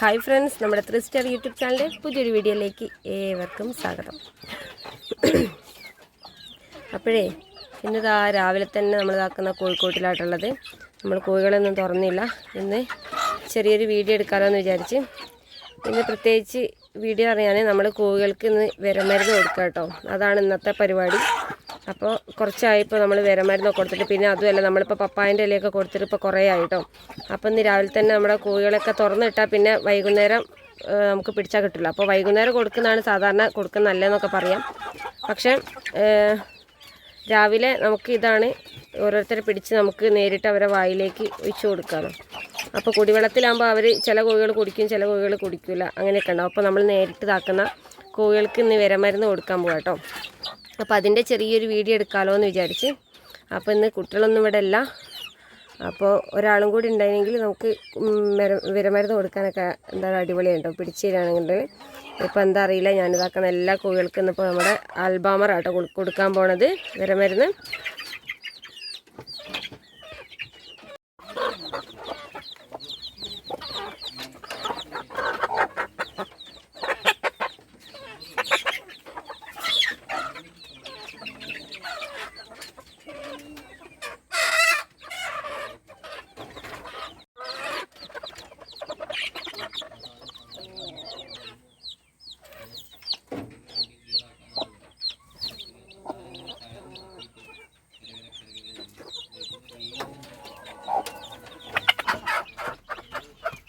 Hi friends നമ്മുടെ three star YouTube ചാനലിന്റെ പുതിയൊരു വീഡിയോയിലേക്ക് ഏവർക്കും സ്വാഗതം. അപ്പോഴേ ഇന്നിതാ രാവിലെ തന്നെ നമ്മൾ ഇതാക്കുന്ന കോഴിക്കോട്ടിലായിട്ടുള്ളത്. നമ്മൾ കോഴികളൊന്നും തുറന്നില്ല. ഇന്ന് ചെറിയൊരു വീഡിയോ എടുക്കാമെന്ന് വിചാരിച്ച്. ഇന്ന് പ്രത്യേകിച്ച് വീഡിയോ അറിയാൻ നമ്മൾ കോഴികൾക്ക് ഇന്ന് വിരമരുന്ന് കൊടുക്കുക കേട്ടോ അതാണ് ഇന്നത്തെ പരിപാടി. അപ്പോൾ കുറച്ചായപ്പോൾ നമ്മൾ വിരമരുന്നൊക്കെ കൊടുത്തിട്ട് പിന്നെ അതുമല്ല നമ്മളിപ്പോൾ പപ്പായന്റെ ഇലയൊക്കെ കൊടുത്തിട്ട് ഇപ്പോൾ കുറേ ആയിട്ടോ. അപ്പോൾ ഇന്ന് രാവിലെ തന്നെ നമ്മുടെ കോഴികളൊക്കെ തുറന്നിട്ടാൽ പിന്നെ വൈകുന്നേരം നമുക്ക് പിടിച്ചാൽ കിട്ടില്ല അപ്പോൾ വൈകുന്നേരം കൊടുക്കുന്നതാണ് സാധാരണ കൊടുക്കുന്ന നല്ലതെന്നൊക്കെ പറയാം. പക്ഷേ രാവിലെ നമുക്ക് ഇതാണ് ഓരോരുത്തരെ പിടിച്ച് നമുക്ക് നേരിട്ട് അവരെ വായിലേക്ക് ഒഴിച്ചു കൊടുക്കണം. അപ്പോൾ കുടിവെള്ളത്തിലാകുമ്പോൾ അവർ ചില കോഴികൾ കുടിക്കും ചില കോഴികൾ കുടിക്കില്ല അങ്ങനെയൊക്കെ ഉണ്ടാവും. അപ്പോൾ നമ്മൾ നേരിട്ട് ഇതാക്കുന്ന കോഴികൾക്ക് ഇന്ന് വിരമരുന്ന് കൊടുക്കാൻ പോകാം കേട്ടോ അപ്പോൾ അതിന്റെ ചെറിയൊരു വീഡിയോ എടുക്കാമല്ലോ എന്ന് വിചാരിച്ച്. അപ്പോൾ ഇന്ന് കുട്ടികളൊന്നും ഇവിടെ ഇല്ല. അപ്പോൾ ഒരാളും കൂടി ഉണ്ടായിരുന്നെങ്കിൽ നമുക്ക് മര വിര- വിരമരുന്ന് കൊടുക്കാനൊക്കെ എന്താ അടിപൊളിയുണ്ടോ പിടിച്ചു തരാണെങ്കിൽ ഇപ്പോൾ എന്താ അറിയില്ല. ഞാനിതാക്കുന്ന എല്ലാ കോഴികൾക്കും ഇന്നിപ്പോൾ നമ്മുടെ അൽബാമറാട്ടോ കൊടുക്കാൻ പോണത്. വിരമരുന്ന്.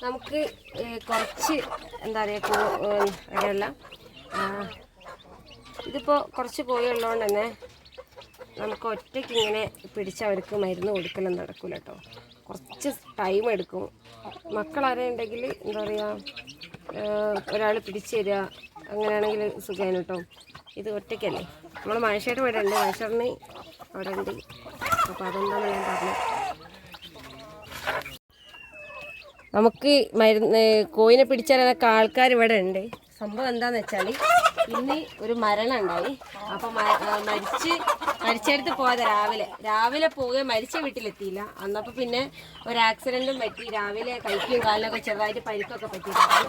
നമുക്ക് കുറച്ച് എന്താ പറയുക അങ്ങനെയല്ല. ഇതിപ്പോൾ കുറച്ച് പോയി ഉള്ളതുകൊണ്ട് തന്നെ നമുക്ക് ഒറ്റയ്ക്ക് ഇങ്ങനെ പിടിച്ച് അവർക്ക് മരുന്ന് കൊടുക്കലും നടക്കില്ല കേട്ടോ. കുറച്ച് ടൈം എടുക്കും. മക്കളാരെ ഉണ്ടെങ്കിൽ എന്താ പറയുക ഒരാൾ പിടിച്ചു തരിക അങ്ങനെയാണെങ്കിൽ സുഖമാണ് കേട്ടോ. ഇത് ഒറ്റയ്ക്കല്ലേ? നമ്മൾ മനുഷ്യരുടെ ഇവിടെ ഉണ്ട് മനുഷ്യറിന് അവിടെ ഉണ്ട്. അപ്പോൾ അതെന്താണെന്ന് ഞാൻ പറഞ്ഞത് നമുക്ക് മരുന്ന് കോയിനെ പിടിച്ചാലൊക്കെ ആൾക്കാർ ഇവിടെ ഉണ്ട്. സംഭവം എന്താന്ന് വെച്ചാൽ ഇന്ന് ഒരു മരണം ഉണ്ടായി. അപ്പൊ മരിച്ച് മരിച്ചെടുത്ത് പോയത് രാവിലെ. രാവിലെ പോവുകയും മരിച്ച വീട്ടിലെത്തിയില്ല. അന്നപ്പോ പിന്നെ ഒരു ആക്സിഡന്റും പറ്റി. രാവിലെ കൈക്കും കാലിനൊക്കെ ചെറുതായിട്ട് പരിക്കൊക്കെ പറ്റിയിട്ടുണ്ട്.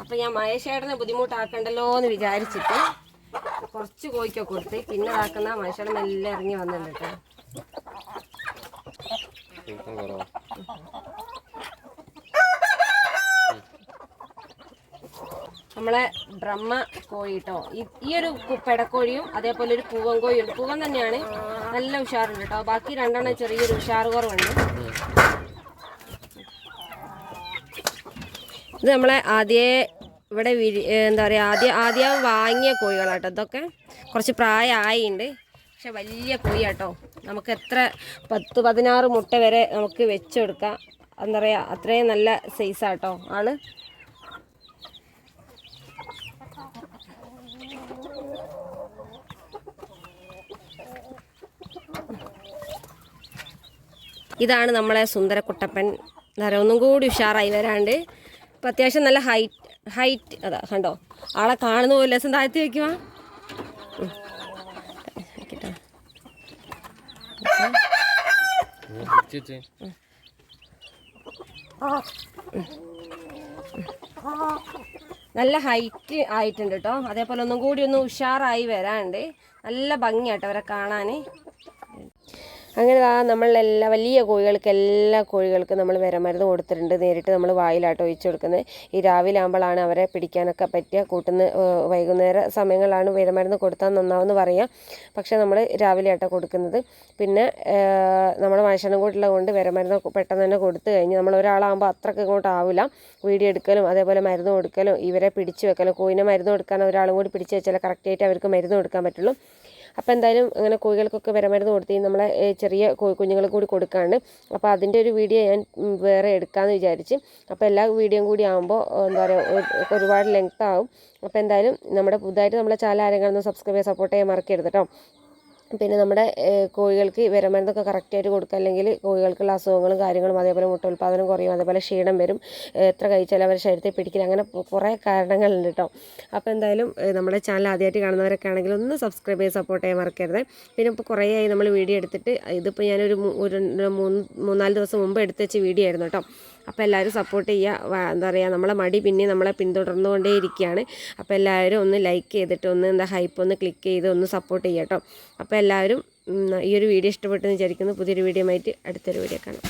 അപ്പൊ ഞാൻ മഹേഷേട്ടനെ ബുദ്ധിമുട്ടാക്കണ്ടല്ലോ എന്ന് വിചാരിച്ചിട്ട് കുറച്ച് കോഴിക്കൊക്കെ കൊടുത്ത് പിന്നെ ഇതാക്കുന്ന മനുഷ്യർ മെല്ലെ ഇറങ്ങി വന്നിട്ടുണ്ട് കേട്ടോ. നമ്മളെ ബ്രഹ്മ കോഴി കേട്ടോ. ഈ ഒരു പെടക്കോഴിയും അതേപോലെ ഒരു പൂവൻ കോഴിയും ഉണ്ട്. പൂവൻ തന്നെയാണ്. നല്ല ഉഷാറുണ്ട് കേട്ടോ. ബാക്കി രണ്ടെണ്ണം ചെറിയൊരു ഉഷാറ് കുറവുണ്ട്. ഇത് നമ്മളെ ആദ്യേ ഇവിടെ വിരി എന്താ പറയുക ആദ്യം ആദ്യം വാങ്ങിയ കോഴികളാട്ടോ ഇതൊക്കെ. കുറച്ച് പ്രായമായിണ്ട്. പക്ഷെ വലിയ കോഴിയാട്ടോ. നമുക്ക് എത്ര പത്ത് പതിനാറ് മുട്ട വരെ നമുക്ക് വെച്ചെടുക്കാം. എന്താ പറയുക അത്രയും നല്ല സൈസാട്ടോ ആണ് ഇതാണ് നമ്മളെ സുന്ദരക്കുട്ടപ്പൻ. എന്താ പറയുക ഒന്നും കൂടി ഉഷാറായി വരാണ്ട്. ഇപ്പം അത്യാവശ്യം നല്ല ഹൈറ്റ് ഹൈറ്റ് അതാ കണ്ടോ? ആളെ കാണുന്ന പോലെ രസം. താഴ്ത്തി വെക്കുവാ. നല്ല ഹൈറ്റ് ആയിട്ടുണ്ട് കേട്ടോ. അതേപോലെ ഒന്നും കൂടി ഒന്ന് ഉഷാറായി വരാണ്ട്. നല്ല ഭംഗിയാട്ടോ അവരെ കാണാൻ അങ്ങനെ ആ നമ്മളെല്ലാ വലിയ കോഴികൾക്ക് എല്ലാ കോഴികൾക്കും നമ്മൾ വിരമരുന്ന് കൊടുത്തിട്ടുണ്ട്. നേരിട്ട് നമ്മൾ വായിലാട്ടോ ഒഴിച്ചു കൊടുക്കുന്നത്. ഈ രാവിലെ ആകുമ്പോഴാണ് അവരെ പിടിക്കാനൊക്കെ പറ്റിയ കൂട്ടുന്ന വൈകുന്നേര സമയങ്ങളിലാണ് വിരമരുന്ന് കൊടുത്താൽ നന്നാവെന്ന് പറയാം. പക്ഷേ നമ്മൾ രാവിലെ ആട്ടോ കൊടുക്കുന്നത്. പിന്നെ നമ്മൾ മനുഷ്യനും കൂട്ടുള്ള കൊണ്ട് വിരമരുന്ന് പെട്ടെന്ന് തന്നെ കൊടുത്തു കഴിഞ്ഞ് നമ്മൾ ഒരാളാകുമ്പോൾ അത്രയ്ക്ക് ഇങ്ങോട്ട് ആവില്ല. വീഡിയോ എടുക്കലും അതേപോലെ മരുന്ന് കൊടുക്കലും ഇവരെ പിടിച്ചു വെക്കലും കോഴിനെ മരുന്ന് കൊടുക്കാൻ ഒരാളും കൂടി പിടിച്ച് വെച്ചാൽ കറക്റ്റായിട്ട് അവർക്ക് മരുന്ന് കൊടുക്കാൻ പറ്റുള്ളൂ. അപ്പോൾ എന്തായാലും അങ്ങനെ കോഴികൾക്കൊക്കെ വിരമരുന്ന് കൊടുത്ത് നമ്മളെ ചെറിയ കോഴി കുഞ്ഞുങ്ങൾ കൂടി കൊടുക്കാണ്ട്. അപ്പോൾ അതിന്റെ ഒരു വീഡിയോ ഞാൻ വേറെ എടുക്കാമെന്ന് വിചാരിച്ച്. അപ്പോൾ എല്ലാ വീഡിയോയും കൂടി ആകുമ്പോൾ എന്താ പറയുക ഒരുപാട് ലെങ്ത് ആവും. അപ്പോൾ എന്തായാലും നമ്മുടെ പുതുതായിട്ട് നമ്മളെ ചാനൽ ആരെങ്കിലും സബ്സ്ക്രൈബ് ചെയ്യാൻ സപ്പോർട്ട് ചെയ്യാൻ മറക്കരുത് കേട്ടോ പിന്നെ നമ്മുടെ കോഴികൾക്ക് വിരമരുന്നൊക്കെ കറക്റ്റായിട്ട് കൊടുക്കുക. അല്ലെങ്കിൽ കോഴികൾക്കുള്ള അസുഖങ്ങളും കാര്യങ്ങളും അതേപോലെ മുട്ട ഉൽപ്പാദനം കുറയും. അതേപോലെ ക്ഷീണം വരും. എത്ര കഴിച്ചാലും അവരുടെ ശരീരത്തെ പിടിക്കില്ല. അങ്ങനെ കുറേ കാരണങ്ങളുണ്ട് കേട്ടോ. അപ്പോൾ എന്തായാലും നമ്മുടെ ചാനൽ ആദ്യമായിട്ട് കാണുന്നവരൊക്കെ ആണെങ്കിൽ ഒന്ന് സബ്സ്ക്രൈബ് ചെയ്ത് സപ്പോർട്ട് ചെയ്യാൻ മറക്കരുത്. പിന്നെ ഇപ്പോൾ കുറേ ആയി നമ്മൾ വീഡിയോ എടുത്തിട്ട് ഇതിപ്പോൾ ഞാനൊരു ഒരു മൂന്ന് മൂന്നാൽ ദിവസം മുമ്പ് എടുത്ത് വെച്ച വീഡിയോ ആയിരുന്നു കേട്ടോ. അപ്പോൾ എല്ലാവരും സപ്പോർട്ട് ചെയ്യുക. എന്താ പറയുക നമ്മളെ മടി പിന്നെ നമ്മളെ പിന്തുടർന്നുകൊണ്ടേ ഇരിക്കുകയാണ്. അപ്പോൾ എല്ലാവരും ഒന്ന് ലൈക്ക് ചെയ്തിട്ട് ഒന്ന് എന്താ ഹൈപ്പ് ഒന്ന് ക്ലിക്ക് ചെയ്ത് ഒന്ന് സപ്പോർട്ട് ചെയ്യാം കേട്ടോ. അപ്പോൾ എല്ലാവരും ഉം, ഈ ഒരു വീഡിയോ ഇഷ്ടപ്പെട്ടെന്ന് വിചാരിക്കുന്നു. പുതിയൊരു വീഡിയോ ആയിട്ട് അടുത്തൊരു വീഡിയോ കാണാം.